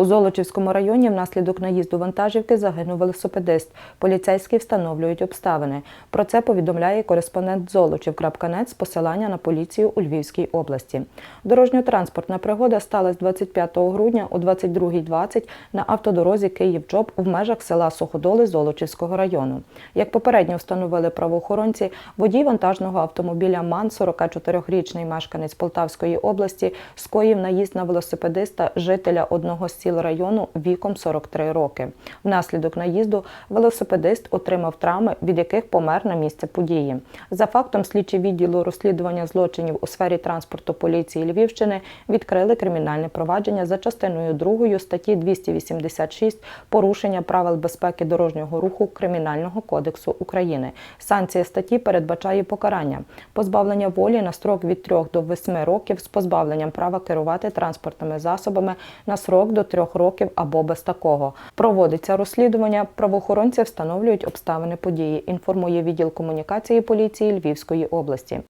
У Золочівському районі внаслідок наїзду вантажівки загинув велосипедист. Поліцейські встановлюють обставини. Про це повідомляє кореспондент Золочів.нет з посилання на поліцію у Львівській області. Дорожньо-транспортна пригода сталася 25 грудня о 22.20 на автодорозі Київ-Чоп в межах села Суходоли Золочівського району. Як попередньо встановили правоохоронці, водій вантажного автомобіля МАН, 44-річний мешканець Полтавської області, скоїв наїзд на велосипедиста, жителя одного з сіл району віком 43 роки. Внаслідок наїзду велосипедист отримав травми, від яких помер на місце події. За фактом слідчі відділу розслідування злочинів у сфері транспорту поліції Львівщини відкрили кримінальне провадження за частиною 2 статті 286 порушення правил безпеки дорожнього руху Кримінального кодексу України. Санкція статті передбачає покарання позбавлення волі на строк від 3 до 8 років з позбавленням права керувати транспортними засобами на срок до 3 років або без такого. Проводиться розслідування. Правоохоронці встановлюють обставини події. Інформує відділ комунікації поліції Львівської області.